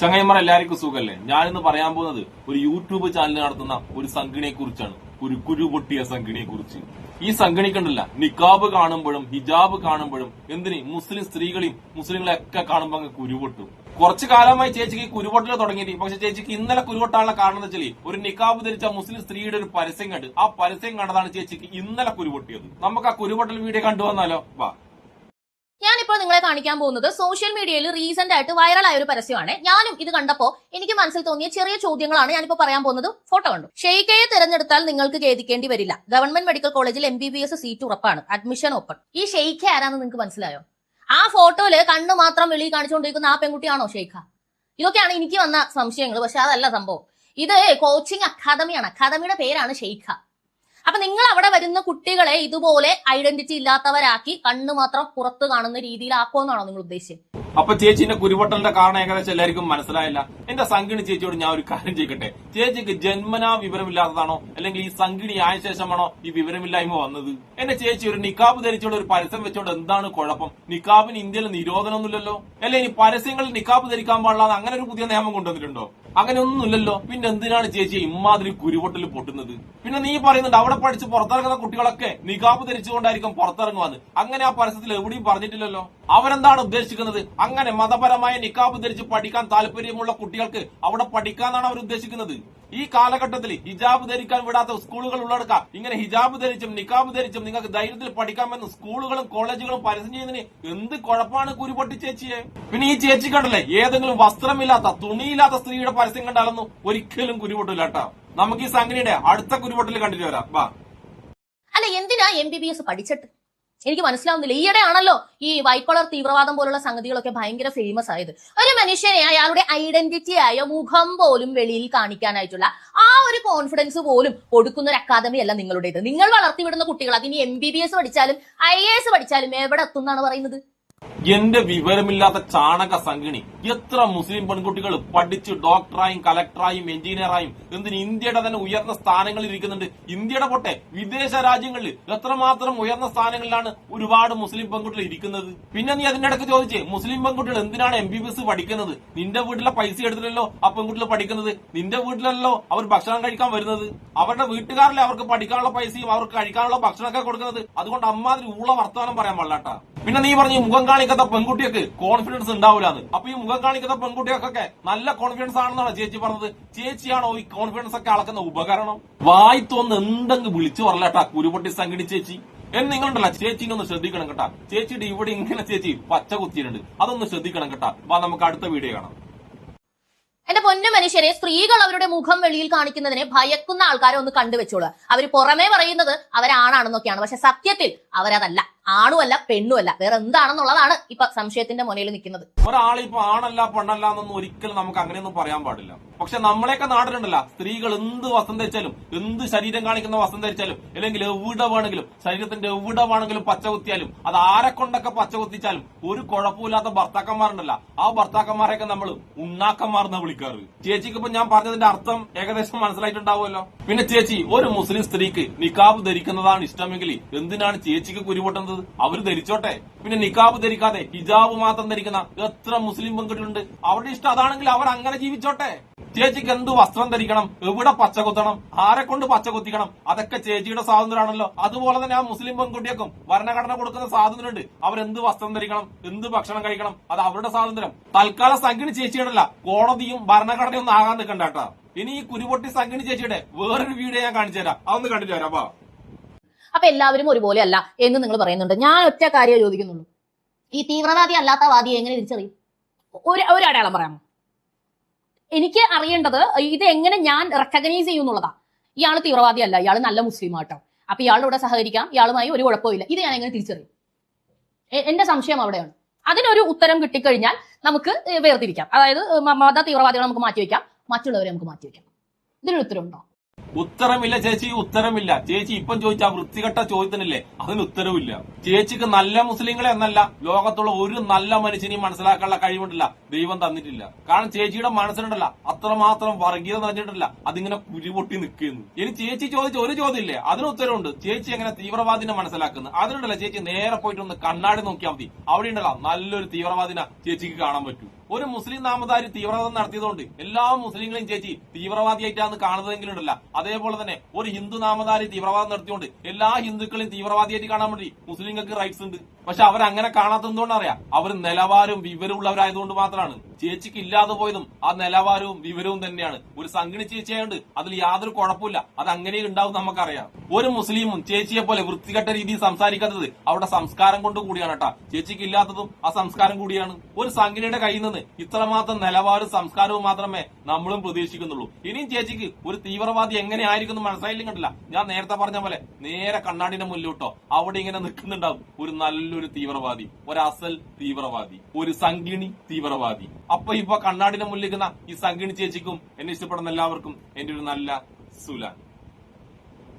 ചങ്ങൈമാർ എല്ലാവർക്കും സുഖല്ലേ? ഞാനിന്ന് പറയാൻ പോകുന്നത് ഒരു യൂട്യൂബ് ചാനൽ നടത്തുന്ന ഒരു സംഘിണിയെ കുറിച്ചാണ് ഒരു കുരു പൊട്ടിയ സംഘിണിയെ കുറിച്ച് ഈ സംഘിണിക്കണ്ടല്ല നിക്കാബ് കാണുമ്പോഴും ഹിജാബ് കാണുമ്പോഴും എന്തിന് മുസ്ലിം സ്ത്രീകളെയും മുസ്ലിങ്ങളെ ഒക്കെ കാണുമ്പോൾ അങ്ങ് കുരുപൊട്ടും കുറച്ചു കാലമായി ചേച്ചിക്ക് കുരുപൊട്ടിൽ തുടങ്ങിയിട്ട് പക്ഷെ ചേച്ചിക്ക് ഇന്നലെ കുരുപൊട്ടാനുള്ള കാരണം എന്ന് വെച്ചാൽ ഒരു നിക്കാബ് ധരിച്ച മുസ്ലിം സ്ത്രീയുടെ ഒരു പരസ്യം കണ്ട് ആ പരസ്യം കണ്ടതാണ് ചേച്ചിക്ക് ഇന്നലെ കുരുപൊട്ടിയത് നമുക്ക് ആ കുരുപൊട്ടൽ വീഡിയോ കണ്ടുവന്നാലോ? വാ. നിങ്ങളെ കാണിക്കാൻ പോകുന്നത് സോഷ്യൽ മീഡിയയിൽ റീസെന്റ് ആയിട്ട് വൈറലായ ഒരു പരസ്യമാണ്. ഞാനും ഇത് കണ്ടപ്പോൾ എനിക്ക് മനസ്സിൽ തോന്നിയ ചെറിയ ചോദ്യങ്ങളാണ് ഞാനിപ്പോൾ പറയാൻ പോകുന്നത്. ഫോട്ടോ കണ്ടു. ഷെയ്ഖയെ തിരഞ്ഞെടുത്താൽ നിങ്ങൾക്ക് ഖേദിക്കേണ്ടി വരില്ല. ഗവൺമെന്റ് മെഡിക്കൽ കോളേജിൽ M B B S seat ഉറപ്പാണ്. അഡ്മിഷൻ ഓപ്പൺ ഈ ഷെയ്ഖ ആരാന്ന് നിങ്ങൾക്ക് മനസ്സിലായോ? ആ ഫോട്ടോയിൽ കണ്ണു മാത്രം വെളിയിൽ കാണിച്ചുകൊണ്ടിരിക്കുന്ന ആ പെൺകുട്ടിയാണോ ഷെയ്ഖ? ഇതൊക്കെയാണ് എനിക്ക് വന്ന സംശയങ്ങൾ. പക്ഷെ അതല്ല സംഭവം. ഇത് കോച്ചിങ് അക്കാദമിയാണ് അക്കാദമിയുടെ പേരാണ് ഷെയ്ഖ. അപ്പൊ നിങ്ങൾ അവിടെ വരുന്ന കുട്ടികളെ ഇതുപോലെ ഐഡന്റിറ്റി ഇല്ലാത്തവരാക്കി കണ്ണു മാത്രം പുറത്ത് കാണുന്ന രീതിയിലാക്കുമെന്നാണോ നിങ്ങൾ ഉദ്ദേശിച്ചത്? അപ്പൊ ചേച്ചിന്റെ കുരുവട്ടലിന്റെ കാരണം ഏകദേശം എല്ലാവർക്കും മനസ്സിലായില്ല. എന്റെ സംഗിണി ചേച്ചിയോട് ഞാൻ ഒരു കാര്യം ചെയ്യട്ടെ ചേച്ചിക്ക് ജന്മനാ വിവരമില്ലാത്തതാണോ? അല്ലെങ്കിൽ ഈ സംഗിണി ആയ ശേഷമാണോ ഈ വിവരമില്ലായ്മ വന്നത്? എന്റെ ചേച്ചി ഒരു നിക്കാബ് ധരിച്ചോണ്ട് ഒരു പരസ്യം വെച്ചോണ്ട് എന്താണ് കുഴപ്പം? നിക്കാബിന് ഇന്ത്യയിൽ നിരോധനമൊന്നുമില്ലല്ലോ? അല്ലെ ഇനി പരസ്യങ്ങളിൽ നിക്കാബ് ധരിക്കാൻ പാടില്ലാതെ അങ്ങനെ ഒരു പുതിയ നിയമം കൊണ്ടുവന്നിട്ടുണ്ടോ? അങ്ങനെ ഒന്നുമില്ലല്ലോ. പിന്നെ എന്തിനാണ് ചേച്ചി ഇമാതിരി കുരുവട്ടൽ പൊട്ടുന്നത്? പിന്നെ നീ പറയുന്നുണ്ട് അവിടെ പഠിച്ച് പുറത്തിറങ്ങുന്ന കുട്ടികളൊക്കെ നികാബ് ധരിച്ചുകൊണ്ടായിരിക്കും പുറത്തിറങ്ങുവാന്ന്. അങ്ങനെ ആ പരസ്യത്തിൽ എവിടെയും പറഞ്ഞിട്ടില്ലല്ലോ. അവരെന്താണ് ഉദ്ദേശിക്കുന്നത്? അങ്ങനെ മതപരമായ നിക്കാബ് ധരിച്ച് പഠിക്കാൻ താല്പര്യമുള്ള കുട്ടികൾക്ക് അവിടെ പഠിക്കാന്നാണ് അവർ ഉദ്ദേശിക്കുന്നത്. ഈ കാലഘട്ടത്തിൽ ഹിജാബ് ധരിക്കാൻ വിടാത്ത സ്കൂളുകൾ ഉള്ളടക്ക ഇങ്ങനെ ഹിജാബ് ധരിച്ചും നിക്കാബ് ധരിച്ചും നിങ്ങൾക്ക് ധൈര്യത്തിൽ പഠിക്കാമെന്ന് സ്കൂളുകളും കോളേജുകളും പരസ്യം ചെയ്യുന്നതിന് എന്ത് കുഴപ്പമാണ് കുരുപൊട്ടി ചേച്ചിയെ? പിന്നെ ഈ ചേച്ചി കണ്ടല്ലേ ഏതെങ്കിലും വസ്ത്രമില്ലാത്ത തുണിയില്ലാത്ത സ്ത്രീയുടെ പരസ്യം കണ്ടാലൊന്നും ഒരിക്കലും കുരുപൊട്ടില്ല നമുക്ക് ഈ സംഘടനയുടെ അടുത്ത കുരുപൊട്ടിൽ കണ്ടിട്ട് വരാം. വാ. അല്ല എന്തിനാ എം ബി ബി എസ് പഠിച്ചിട്ട്? എനിക്ക് മനസ്സിലാവുന്നില്ല. ഈയിടെ ആണല്ലോ ഈ വൈറ്റ് കോളർ തീവ്രവാദം പോലുള്ള സംഗതികളൊക്കെ ഭയങ്കര ഫേമസ് ആയത്. ഒരു മനുഷ്യനെ അയാളുടെ ഐഡന്റിറ്റി ആയ മുഖം പോലും വെളിയിൽ കാണിക്കാനായിട്ടുള്ള ആ ഒരു കോൺഫിഡൻസ് പോലും കൊടുക്കുന്ന ഒരു അക്കാദമി അല്ല നിങ്ങളുടേത്. നിങ്ങൾ വളർത്തിവിടുന്ന കുട്ടികൾ അതിന് എം ബി ബി എസ് പഠിച്ചാലും ഐ എ എസ് പഠിച്ചാലും എവിടെ എത്തുന്നാണ് പറയുന്നത്? എന്റെ വിവരമില്ലാത്ത ചാണക സംഘിണി. എത്ര മുസ്ലിം പെൺകുട്ടികൾ പഠിച്ച് ഡോക്ടറായും കലക്ടറായും എഞ്ചിനീയറായും എന്തിന് ഇന്ത്യയുടെ തന്നെ ഉയർന്ന സ്ഥാനങ്ങളിൽ ഇരിക്കുന്നുണ്ട്? ഇന്ത്യയുടെ പൊട്ടെ വിദേശ രാജ്യങ്ങളിൽ എത്രമാത്രം ഉയർന്ന സ്ഥാനങ്ങളിലാണ് ഒരുപാട് മുസ്ലിം പെൺകുട്ടികൾ ഇരിക്കുന്നത്? പിന്നെ നീ അതിന്റെ ഇടയ്ക്ക് ചോദിച്ചേ മുസ്ലിം പെൺകുട്ടികൾ എന്തിനാണ് എം ബി ബി എസ് പഠിക്കുന്നത്? നിന്റെ വീട്ടിലെ പൈസ എടുത്തില്ലല്ലോ ആ പെൺകുട്ടികൾ പഠിക്കുന്നത്? നിന്റെ വീട്ടിലല്ലോ അവർ ഭക്ഷണം കഴിക്കാൻ വരുന്നത്? അവരുടെ വീട്ടുകാരല്ലേ അവർക്ക് പഠിക്കാനുള്ള പൈസയും അവർക്ക് കഴിക്കാനുള്ള ഭക്ഷണമൊക്കെ കൊടുക്കുന്നത്? അതുകൊണ്ട് അമ്മാതിരി ഊള വർത്തമാനം പറയാൻ പാടില്ലാട്ടാ. പിന്നെ നീ പറഞ്ഞു മുഖം കാണിക്കാത്ത പെൺകുട്ടിയൊക്കെ കോൺഫിഡൻസ് ഉണ്ടാവില്ലാന്ന് അപ്പൊ ഈ മുഖം കാണിക്കാത്ത പെൺകുട്ടികൾക്കൊക്കെ നല്ല കോൺഫിഡൻസ് ആണെന്നാണ് ചേച്ചി പറഞ്ഞത്. ചേച്ചിയാണോ ഈ കോൺഫിഡൻസ് ഒക്കെ അളക്കുന്ന ഉപകരണം? വായി തോന്നുന്ന എന്തെങ്കിലും വിളിച്ചു പറഞ്ഞാട്ടാ കുരുപൊട്ടി സംഘടി ചേച്ചി. എന്ന് നിങ്ങളുണ്ടല്ല ചേച്ചിനെ ഒന്ന് ശ്രദ്ധിക്കണം കേട്ടാ. ചേച്ചിയുടെ ഇവിടെ ഇങ്ങനെ ചേച്ചി പച്ച കുത്തിയിട്ടുണ്ട്. അതൊന്ന് ശ്രദ്ധിക്കണം കേട്ടാ. വാ നമുക്ക് അടുത്ത വീഡിയോ കാണാം. എന്റെ പൊന്നു മനുഷ്യരെ സ്ത്രീകൾ അവരുടെ മുഖം വെളിയിൽ കാണിക്കുന്നതിനെ ഭയക്കുന്ന ആൾക്കാരെ ഒന്ന് കണ്ടുവെച്ചോളൂ. അവർ പുറമേ പറയുന്നത് അവരാണാണെന്നൊക്കെയാണ്. പക്ഷെ സത്യത്തിൽ അവരതല്ല. ആണുമല്ല പെണ്ണുമല്ല. വേറെ എന്താണെന്നുള്ളതാണ് ഇപ്പൊ സംശയത്തിന്റെ മുനയിൽ നിൽക്കുന്നത്. ഒരാളിപ്പോ ആണല്ല പെണ്ണല്ല എന്നൊന്നും ഒരിക്കലും നമുക്ക് അങ്ങനെയൊന്നും പറയാൻ പാടില്ല. പക്ഷെ നമ്മളെയൊക്കെ നാട്ടിലുണ്ടല്ല സ്ത്രീകൾ എന്ത് വസ്ത്രം ധരിച്ചാലും എന്ത് ശരീരം കാണിക്കുന്ന വസ്ത്രം ധരിച്ചാലും അല്ലെങ്കിൽ എവിടെ വേണമെങ്കിലും ശരീരത്തിന്റെ എവിടെ വേണമെങ്കിലും പച്ച കുത്തിയാലും അത് ആരെ കൊണ്ടൊക്കെ പച്ച കുത്തിച്ചാലും ഒരു കുഴപ്പമില്ലാത്ത ഭർത്താക്കന്മാരുണ്ടല്ല. ആ ഭർത്താക്കന്മാരെയൊക്കെ നമ്മൾ ഉണ്ണാക്കന്മാർ എന്നാ വിളിക്കാറ്. ചേച്ചിക്ക് ഇപ്പൊ ഞാൻ പറഞ്ഞതിന്റെ അർത്ഥം ഏകദേശം മനസ്സിലായിട്ടുണ്ടാവുമല്ലോ. പിന്നെ ചേച്ചി ഒരു മുസ്ലിം സ്ത്രീക്ക് നിക്കാബ് ധരിക്കുന്നതാണ് ഇഷ്ടമെങ്കിൽ എന്തിനാണ് ചേച്ചിക്ക് കുരുപൊട്ടുന്നത്? അവർ ധരിച്ചോട്ടെ. പിന്നെ നിക്കാബ് ധരിക്കാതെ ഹിജാബ് മാത്രം ധരിക്കുന്ന എത്ര മുസ്ലിം പെൺകുട്ടികളുണ്ട്? അവരുടെ ഇഷ്ടം അതാണെങ്കിൽ അവർ അങ്ങനെ ജീവിച്ചോട്ടെ. ചേച്ചിക്ക് എന്ത് വസ്ത്രം ധരിക്കണം? എവിടെ പച്ച കുത്തണം? ആരെ കൊണ്ട് പച്ച കുത്തിക്കണം? അതൊക്കെ ചേച്ചിയുടെ സ്വാതന്ത്ര്യമാണല്ലോ. അതുപോലെ തന്നെ ആ മുസ്ലിം പെൺകുട്ടിയേക്കും ഭരണഘടന കൊടുക്കുന്ന സ്വാതന്ത്ര്യമുണ്ട്. അവരെന്ത് വസ്ത്രം ധരിക്കണം? എന്ത് ഭക്ഷണം കഴിക്കണം? അത് അവരുടെ സ്വാതന്ത്ര്യം. തൽക്കാലം സംഘിണി ചേച്ചിയുടല്ല കോടതിയും ഭരണഘടനയും ഒന്നും ആകാൻ നിൽക്കണ്ട കേട്ടോ. ഇനി ഈ കുരുപൊട്ടി സംഘിണി ചേച്ചിയുടെ വേറൊരു വീഡിയോ ഞാൻ കാണിച്ചു തരാം. അതൊന്ന് കണ്ടിട്ട് വരാം അപ്പൊ അപ്പൊ എല്ലാവരും ഒരുപോലെ അല്ല എന്ന് നിങ്ങൾ പറയുന്നുണ്ട്. ഞാൻ ഒറ്റ കാര്യം ചോദിക്കുന്നുള്ളൂ. ഈ തീവ്രവാദി അല്ലാത്ത വാദിയെ എങ്ങനെ തിരിച്ചറിയും? ഒരു ഒരു അടയാളം പറയാമോ? എനിക്ക് അറിയേണ്ടത് ഇത് എങ്ങനെ ഞാൻ റെക്കഗ്നൈസ് ചെയ്യുന്നുള്ളതാ ഇയാൾ തീവ്രവാദിയല്ല ഇയാൾ നല്ല മുസ്ലിം ആട്ടോ അപ്പൊ ഇയാളുടെ കൂടെ സഹകരിക്കാം ഇയാളുമായി ഒരു കുഴപ്പമില്ല. ഇത് ഞാൻ എങ്ങനെ തിരിച്ചറിയും? എന്റെ സംശയം അവിടെയാണ്. അതിനൊരു ഉത്തരം കിട്ടിക്കഴിഞ്ഞാൽ നമുക്ക് വേർതിരിക്കാം. അതായത് മത തീവ്രവാദികളെ നമുക്ക് മാറ്റിവെക്കാം മറ്റുള്ളവരെ നമുക്ക് മാറ്റിവെക്കാം. ഇതിനൊരു ഉത്തരവുണ്ടോ ഉത്തരമില്ല ചേച്ചി ഉത്തരമില്ല. ചേച്ചി ഇപ്പം ചോദിച്ച വൃത്തികെട്ട ചോദ്യത്തിനില്ലേ? അതിന് ഉത്തരവില്ല ചേച്ചിക്ക് നല്ല മുസ്ലിങ്ങളെ എന്നല്ല ലോകത്തുള്ള ഒരു നല്ല മനുഷ്യനെയും മനസ്സിലാക്കാനുള്ള കഴിവുണ്ടല്ല ദൈവം തന്നിട്ടില്ല. കാരണം ചേച്ചിയുടെ മനസ്സിലുണ്ടല്ല അത്രമാത്രം വർഗീയത നിറഞ്ഞിട്ടില്ല അതിങ്ങനെ കുരുപൊട്ടി നിൽക്കുന്നു. ഇനി ചേച്ചി ചോദിച്ച ഒരു ചോദ്യമില്ലേ? അതിന് ഉത്തരവുണ്ട്. ചേച്ചി എങ്ങനെ തീവ്രവാദിനെ മനസ്സിലാക്കുന്നു? അതിനുണ്ടല്ല ചേച്ചി നേരെ പോയിട്ട് ഒന്ന് കണ്ണാടി നോക്കിയാൽ മതി. അവിടെ ഉണ്ടല്ലോ നല്ലൊരു തീവ്രവാദിനെ ചേച്ചിക്ക് കാണാൻ പറ്റൂ. ഒരു മുസ്ലിം നാമധാരി തീവ്രവാദം നടത്തിയതുകൊണ്ട് എല്ലാ മുസ്ലിങ്ങളെയും ചേച്ചി തീവ്രവാദിയായിട്ടാണ് കാണുന്നതെങ്കിലും ഉണ്ടല്ല അതേപോലെ തന്നെ ഒരു ഹിന്ദു നാമധാരി തീവ്രവാദം നടത്തിയോണ്ട് എല്ലാ ഹിന്ദുക്കളെയും തീവ്രവാദിയായിട്ട് കാണാൻ വേണ്ടി മുസ്ലിങ്ങൾക്ക് റൈറ്റ്സ് ഉണ്ട്. പക്ഷെ അവരങ്ങനെ അങ്ങനെ കാണാത്തത് എന്തുകൊണ്ടാ അറിയാം? അവർ നിലവാരവും വിവരമുള്ളവരായതുകൊണ്ട് മാത്രമാണ് ചേച്ചിക്ക് ഇല്ലാതെ പോയതും ആ നിലവാരവും വിവരവും തന്നെയാണ്. ഒരു സംഘിണി ചേച്ചിയായോണ്ട് അതിൽ യാതൊരു കുഴപ്പമില്ല അത് അങ്ങനെ ഉണ്ടാവും നമുക്കറിയാം. ഒരു മുസ്ലിമും ചേച്ചിയെ പോലെ വൃത്തികെട്ട രീതിയിൽ സംസാരിക്കാത്തത് അവിടെ സംസ്കാരം കൊണ്ട് കൂടിയാണ് കേട്ടാ ചേച്ചിക്ക് ഇല്ലാത്തതും ആ സംസ്കാരം കൂടിയാണ്. ഒരു സംഘടനയുടെ കയ്യിൽ നിന്ന് ഇത്രമാത്രം നിലവാരവും സംസ്കാരവും മാത്രമേ നമ്മളും പ്രതീക്ഷിക്കുന്നുള്ളൂ. ഇനിയും ചേച്ചിക്ക് ഒരു തീവ്രവാദി എങ്ങനെ ആയിരിക്കും എന്ന് മനസ്സിലായില്ലെങ്കിൽ കണ്ടില്ല. ഞാൻ നേരത്തെ പറഞ്ഞ പോലെ നേരെ കണ്ണാടിന്റെ മുന്നിലോട്ടോ അവിടെ ഇങ്ങനെ നിൽക്കുന്നുണ്ടാവും. ഒരു നല്ലൊരു തീവ്രവാദി ഒരു അസൽ തീവ്രവാദി ഒരു സംഗിണി തീവ്രവാദി. അപ്പൊ ഇപ്പൊ കണ്ണാടിന്റെ മുന്നിൽ ഈ സംഗിണി ചേച്ചിക്കും എന്നെ ഇഷ്ടപ്പെടുന്ന എല്ലാവർക്കും എന്റെ ഒരു നല്ല സുലാൻ